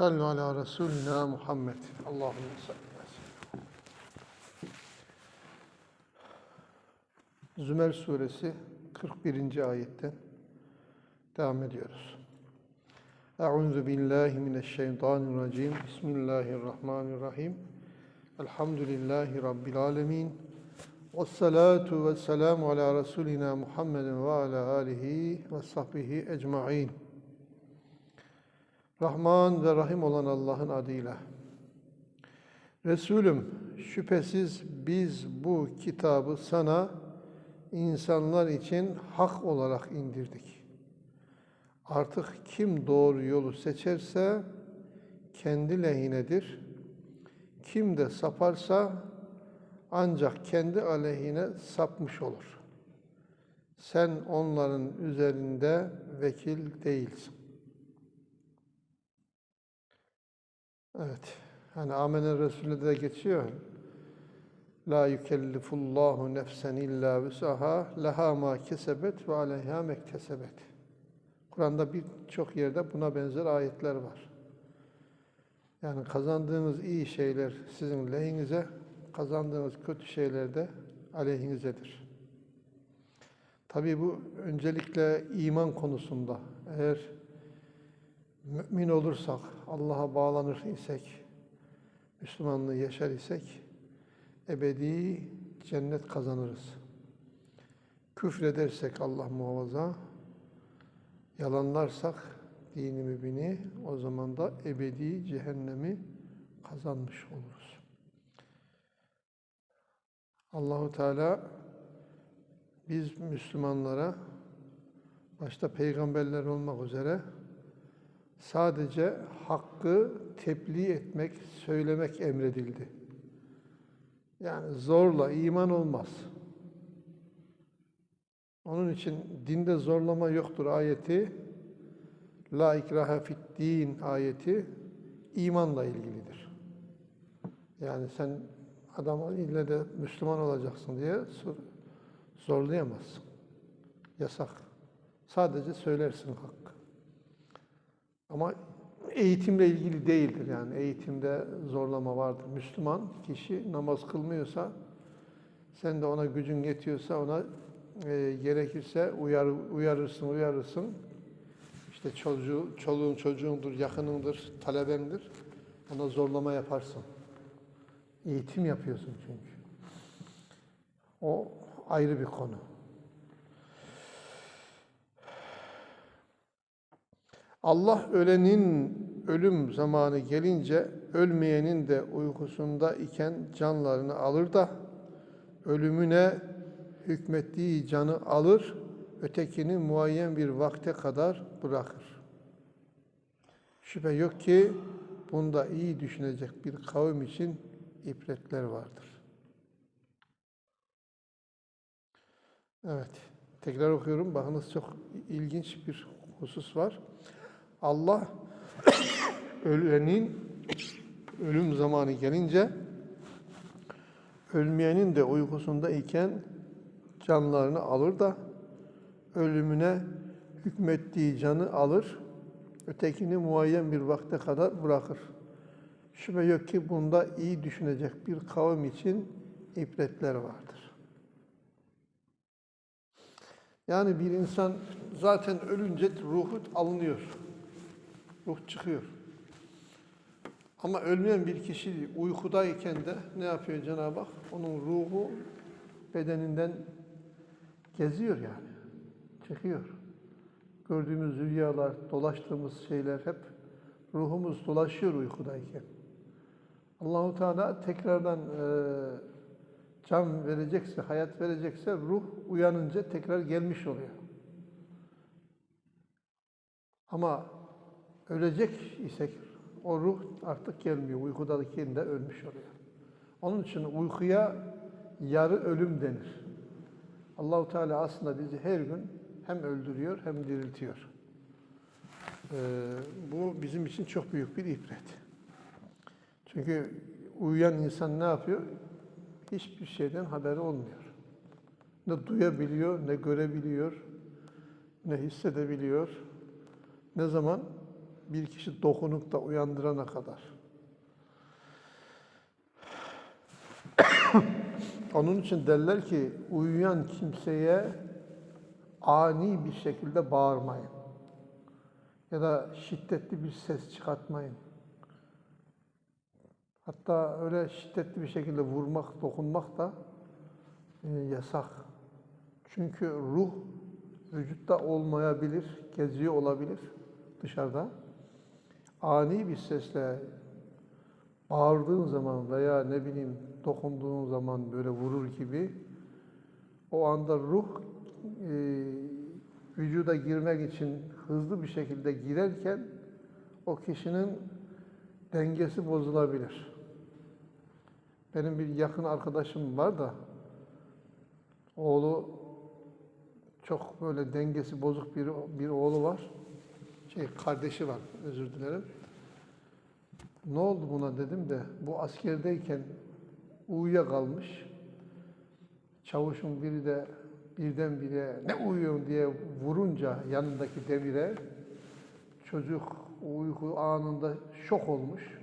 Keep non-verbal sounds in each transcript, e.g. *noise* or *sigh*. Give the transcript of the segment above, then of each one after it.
Sallu ala Resulina Muhammed. Allahümme salli. Zümer suresi 41. ayetten devam ediyoruz. Euzu billahi mineşşeytanirracim. Bismillahirrahmanirrahim. Elhamdülillahi rabbil alamin. Ves salatu ve selamu ala Resulina Muhammedin ve ala alihi ve sahbihi ecmaîn. Rahman ve Rahim olan Allah'ın adıyla. Resulüm, şüphesiz biz bu kitabı sana insanlar için hak olarak indirdik. Artık kim doğru yolu seçerse kendi lehinedir. Kim de saparsa ancak kendi aleyhine sapmış olur. Sen onların üzerinde vekil değilsin. Evet. Hani Amener Resulü'de de geçiyor. La yükellifullahu nefsen illa vüsaha leha ma kesebet ve aleyha mektesebet. Kur'an'da birçok yerde buna benzer ayetler var. Yani kazandığınız iyi şeyler sizin lehinize, kazandığınız kötü şeyler de aleyhinizedir. Tabii bu öncelikle iman konusunda. Eğer mümin olursak, Allah'a bağlanır isek, Müslümanlığı yaşar isek, ebedi cennet kazanırız. Küfredersek Allah muhafaza, yalanlarsak dini mübini, o zaman da ebedi cehennemi kazanmış oluruz. Allahu Teala biz Müslümanlara başta peygamberler olmak üzere sadece hakkı tebliğ etmek, söylemek emredildi. Yani zorla iman olmaz. Onun için dinde zorlama yoktur ayeti. La ikraha fit din ayeti imanla ilgilidir. Yani sen adama ille de Müslüman olacaksın diye zorlayamazsın. Yasak. Sadece söylersin hakkı. Ama eğitimle ilgili değildir yani. Eğitimde zorlama vardır. Müslüman kişi namaz kılmıyorsa, sen de ona gücün yetiyorsa ona e, gerekirse uyar, uyarırsın, uyarırsın. İşte çocuğu, çoluğun çocuğundur, yakınındır, talebendir. Ona zorlama yaparsın. Eğitim yapıyorsun çünkü. O ayrı bir konu. Allah ölenin ölüm zamanı gelince ölmeyenin de uykusunda iken canlarını alır da ölümüne hükmettiği canı alır, ötekini muayyen bir vakte kadar bırakır. Şüphe yok ki bunda iyi düşünecek bir kavim için ibretler vardır. Evet, tekrar okuyorum. Bakınız çok ilginç bir husus var. Allah ölenin ölüm zamanı gelince ölmeyenin de uykusunda iken canlarını alır da ölümüne hükmettiği canı alır, ötekini muayyen bir vakte kadar bırakır. Şüphe yok ki bunda iyi düşünecek bir kavim için ibretler vardır. Yani bir insan zaten ölünce ruhu alınıyor. Ruh çıkıyor. Ama ölmeyen bir kişi uykudayken de ne yapıyor Cenab-ı Hak? Onun ruhu bedeninden geziyor yani. Çıkıyor. Gördüğümüz rüyalar, dolaştığımız şeyler hep ruhumuz dolaşıyor uykudayken. Allahu Teala tekrardan e, can verecekse, hayat verecekse ruh uyanınca tekrar gelmiş oluyor. Ama ölecek isek o ruh artık gelmiyor. Uykudakinde de ölmüş oluyor. Onun için uykuya yarı ölüm denir. Allahu Teala aslında bizi her gün hem öldürüyor hem diriltiyor. Ee, bu bizim için çok büyük bir ibret. Çünkü uyuyan insan ne yapıyor? Hiçbir şeyden haberi olmuyor. Ne duyabiliyor, ne görebiliyor, ne hissedebiliyor. Ne zaman? Bir kişi dokunup da uyandırana kadar. *coughs* Onun için derler ki uyuyan kimseye ani bir şekilde bağırmayın. Ya da şiddetli bir ses çıkartmayın. Hatta öyle şiddetli bir şekilde vurmak, dokunmak da e, yasak. Çünkü ruh vücutta olmayabilir, geziyor olabilir dışarıda. Ani bir sesle bağırdığın zaman veya ne bileyim dokunduğun zaman böyle vurur gibi o anda ruh e, vücuda girmek için hızlı bir şekilde girerken o kişinin dengesi bozulabilir. Benim bir yakın arkadaşım var da oğlu çok böyle dengesi bozuk bir bir oğlu var. Şey kardeşi var özür dilerim. Ne oldu buna dedim de bu askerdeyken uyuyakalmış. Çavuşun biri de birdenbire ne uyuyorsun diye vurunca yanındaki demire çocuk uyku anında şok olmuş.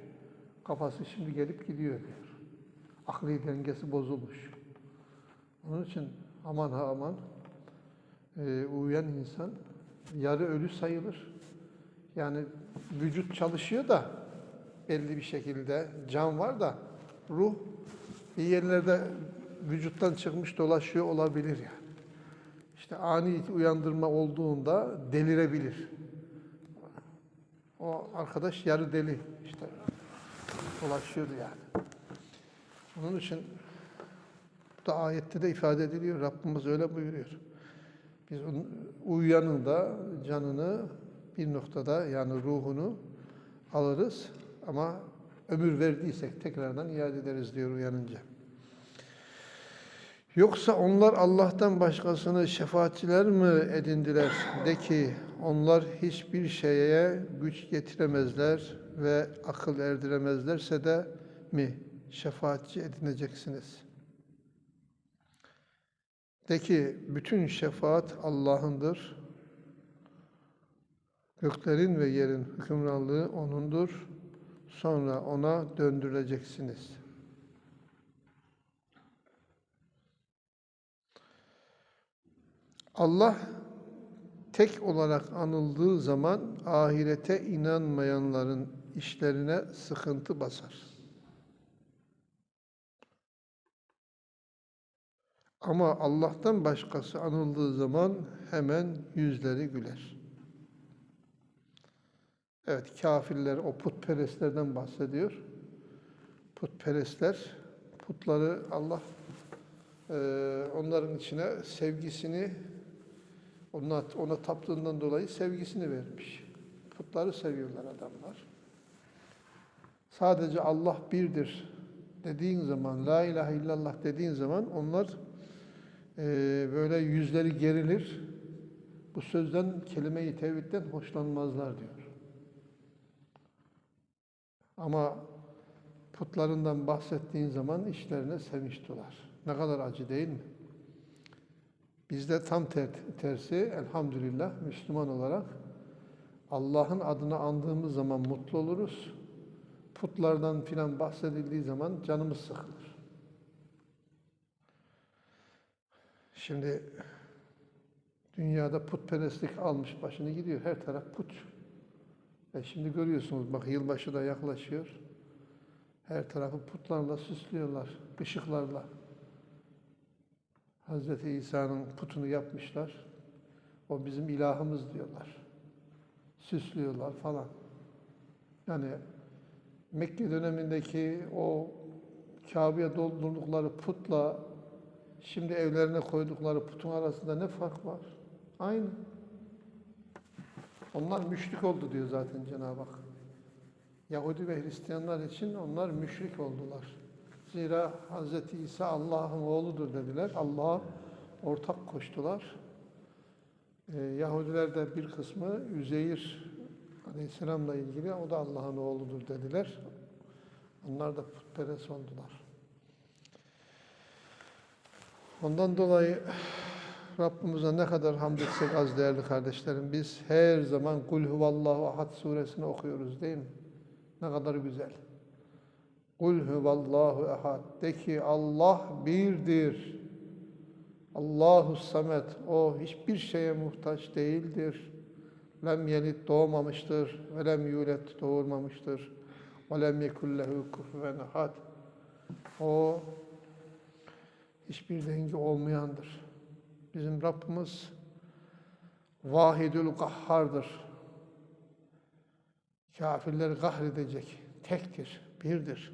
Kafası şimdi gelip gidiyor diyor. Akli dengesi bozulmuş. Onun için aman ha aman e, uyuyan insan yarı ölü sayılır. Yani vücut çalışıyor da belli bir şekilde can var da ruh bir yerlerde vücuttan çıkmış dolaşıyor olabilir yani. İşte ani uyandırma olduğunda delirebilir. O arkadaş yarı deli işte dolaşıyordu yani. Onun için da ayette de ifade ediliyor. Rabbimiz öyle buyuruyor. Biz onun uyuyanın da canını bir noktada yani ruhunu alırız ama ömür verdiysek tekrardan iade ederiz diyor uyanınca. Yoksa onlar Allah'tan başkasını şefaatçiler mi edindiler? De ki onlar hiçbir şeye güç getiremezler ve akıl erdiremezlerse de mi şefaatçi edineceksiniz? De ki bütün şefaat Allah'ındır. Göklerin ve yerin hükümranlığı O'nundur. Sonra O'na döndürüleceksiniz. Allah tek olarak anıldığı zaman ahirete inanmayanların işlerine sıkıntı basar. Ama Allah'tan başkası anıldığı zaman hemen yüzleri güler. Evet, kafirler, o putperestlerden bahsediyor. Putperestler, putları Allah e, onların içine sevgisini, ona, ona taptığından dolayı sevgisini vermiş. Putları seviyorlar adamlar. Sadece Allah birdir dediğin zaman, la ilahe illallah dediğin zaman onlar e, böyle yüzleri gerilir. Bu sözden, kelime-i tevhidden hoşlanmazlar diyor. Ama putlarından bahsettiğin zaman işlerine sevinç. Ne kadar acı değil mi? Bizde tam ter, tersi elhamdülillah Müslüman olarak Allah'ın adını andığımız zaman mutlu oluruz. Putlardan filan bahsedildiği zaman canımız sıkılır. Şimdi dünyada putperestlik almış başını gidiyor. Her taraf put. E şimdi görüyorsunuz bak yılbaşı da yaklaşıyor. Her tarafı putlarla süslüyorlar, ışıklarla. Hazreti İsa'nın putunu yapmışlar. O bizim ilahımız diyorlar. Süslüyorlar falan. Yani Mekke dönemindeki o Kabe'ye doldurdukları putla şimdi evlerine koydukları putun arasında ne fark var? Aynı. Onlar müşrik oldu diyor zaten Cenab-ı Hak. Yahudi ve Hristiyanlar için onlar müşrik oldular. Zira Hz. İsa Allah'ın oğludur dediler. Allah'a ortak koştular. Ee, Yahudiler de bir kısmı Üzeyir Aleyhisselam'la ilgili o da Allah'ın oğludur dediler. Onlar da putperest oldular. Ondan dolayı Rabbimize ne kadar hamd etsek az değerli kardeşlerim. Biz her zaman Kul huvallahu ahad suresini okuyoruz değil mi? Ne kadar güzel. Kul huvallahu ehad. De ki Allah birdir. Allahu samet. O hiçbir şeye muhtaç değildir. Lem yelit doğmamıştır. Ve lem yulet doğurmamıştır. Ve lem yekun lehu kufuven ahad. O hiçbir dengi olmayandır. Bizim Rabbimiz vahidül kahhardır. Kafirleri kahredecek. Tektir, birdir.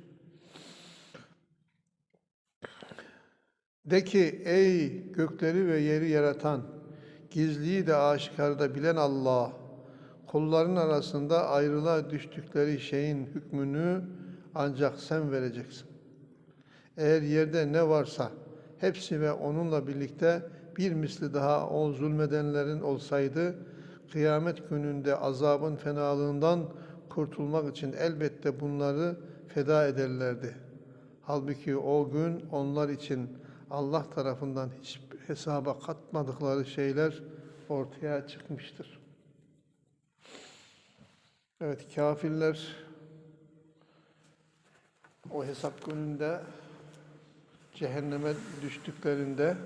De ki ey gökleri ve yeri yaratan, gizliyi de aşikarı da bilen Allah, kulların arasında ayrılığa düştükleri şeyin hükmünü ancak sen vereceksin. Eğer yerde ne varsa hepsi ve onunla birlikte bir misli daha o zulmedenlerin olsaydı, kıyamet gününde azabın fenalığından kurtulmak için elbette bunları feda ederlerdi. Halbuki o gün onlar için Allah tarafından hiç hesaba katmadıkları şeyler ortaya çıkmıştır. Evet, kafirler o hesap gününde cehenneme düştüklerinde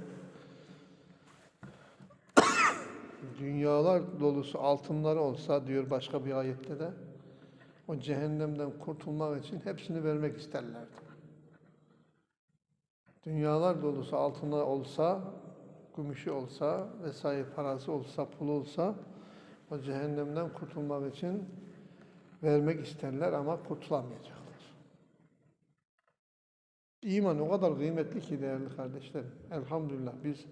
dünyalar dolusu altınları olsa diyor başka bir ayette de o cehennemden kurtulmak için hepsini vermek isterlerdi. Dünyalar dolusu altınlar olsa, gümüşü olsa vesaire parası olsa, pulu olsa o cehennemden kurtulmak için vermek isterler ama kurtulamayacaklar. İman o kadar kıymetli ki değerli kardeşlerim. Elhamdülillah biz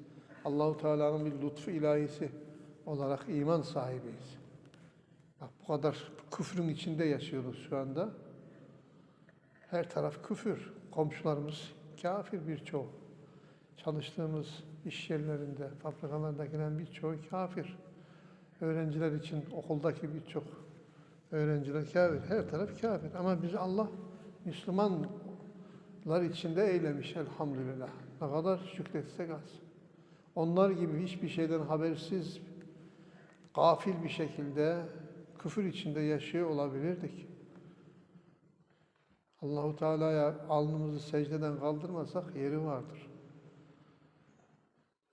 Allahu Teala'nın bir lütfu ilahisi olarak iman sahibiyiz. Bak bu kadar küfrün içinde yaşıyoruz şu anda. Her taraf küfür. Komşularımız kafir birçoğu. Çalıştığımız iş yerlerinde, fabrikalardakilerin birçoğu kafir. Öğrenciler için okuldaki birçok öğrenciler kafir. Her taraf kafir. Ama biz Allah Müslümanlar içinde eylemiş elhamdülillah. Ne kadar şükretsek az. Onlar gibi hiçbir şeyden habersiz, gafil bir şekilde küfür içinde yaşıyor olabilirdik. Allahu Teala'ya alnımızı secdeden kaldırmasak yeri vardır.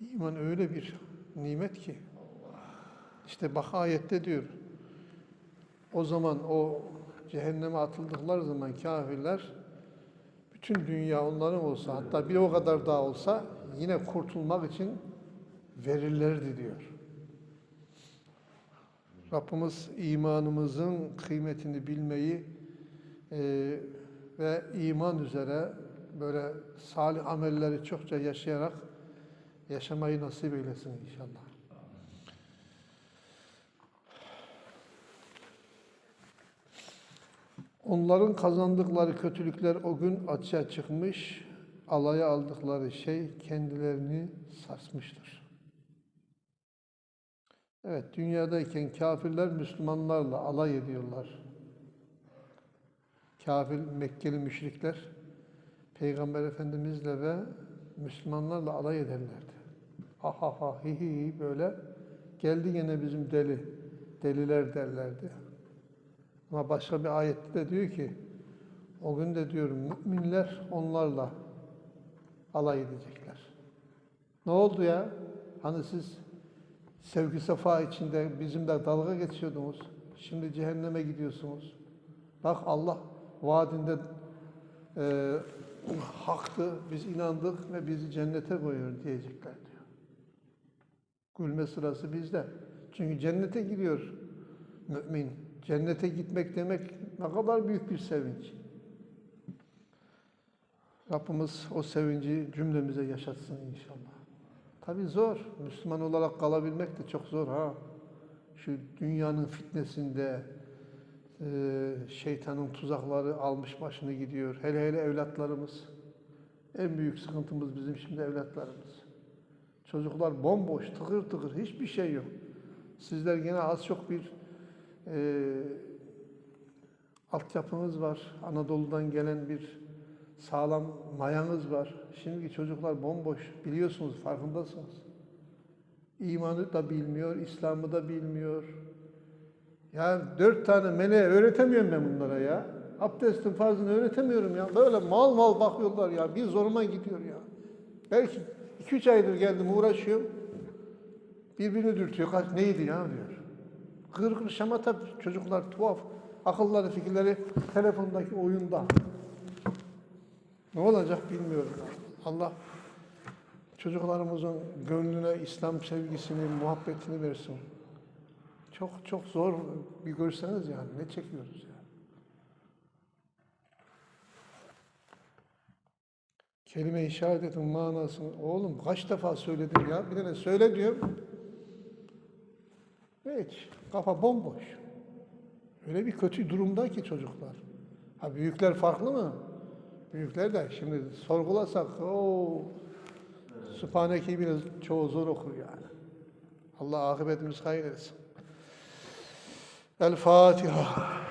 İman öyle bir nimet ki. İşte bak ayette diyor. O zaman o cehenneme atıldıkları zaman kafirler bütün dünya onların olsa hatta bir o kadar daha olsa yine kurtulmak için verirlerdi diyor. Rabbimiz imanımızın kıymetini bilmeyi e, ve iman üzere böyle salih amelleri çokça yaşayarak yaşamayı nasip eylesin inşallah. Onların kazandıkları kötülükler o gün açığa çıkmış, alaya aldıkları şey kendilerini sarsmıştır. Evet, dünyadayken kafirler Müslümanlarla alay ediyorlar. Kafir Mekkeli müşrikler Peygamber Efendimizle ve Müslümanlarla alay ederlerdi. Ha ha ha hi hi böyle geldi yine bizim deli, deliler derlerdi. Ama başka bir ayette de diyor ki o gün de diyor müminler onlarla alay edecekler. Ne oldu ya? Hani siz sevgi sefa içinde bizimle dalga geçiyordunuz. Şimdi cehenneme gidiyorsunuz. Bak Allah vaadinde e, haktı, biz inandık ve bizi cennete koyuyor diyecekler diyor. Gülme sırası bizde. Çünkü cennete giriyor mümin. Cennete gitmek demek ne kadar büyük bir sevinç. Rabbimiz o sevinci cümlemize yaşatsın inşallah. Tabii zor. Müslüman olarak kalabilmek de çok zor ha. Şu dünyanın fitnesinde, e, şeytanın tuzakları almış başını gidiyor. Hele hele evlatlarımız. En büyük sıkıntımız bizim şimdi evlatlarımız. Çocuklar bomboş, tıkır tıkır, hiçbir şey yok. Sizler gene az çok bir e, altyapınız var. Anadolu'dan gelen bir sağlam mayanız var. Şimdiki çocuklar bomboş. Biliyorsunuz, farkındasınız. İmanı da bilmiyor, İslam'ı da bilmiyor. Ya dört tane meleğe öğretemiyorum ben bunlara ya. Abdestin farzını öğretemiyorum ya. Böyle mal mal bakıyorlar ya. Bir zoruma gidiyor ya. Belki iki üç aydır geldim uğraşıyorum. Birbirini dürtüyor. Neydi ya diyor. Gır şamata çocuklar tuhaf. Akılları fikirleri telefondaki oyunda. Ne olacak bilmiyorum. Allah çocuklarımızın gönlüne İslam sevgisini, muhabbetini versin. Çok çok zor bir görseniz yani ne çekiyoruz ya. Kelime-i şehadetin manasını oğlum kaç defa söyledim ya. Bir tane söyle diyorum. Hiç. Kafa bomboş. Öyle bir kötü durumda ki çocuklar. Ha büyükler farklı mı? Büyükler de şimdi sorgulasak o Sübhaneke'yi bile çoğu zor okur yani. Allah akıbetimiz hayır etsin. El Fatiha.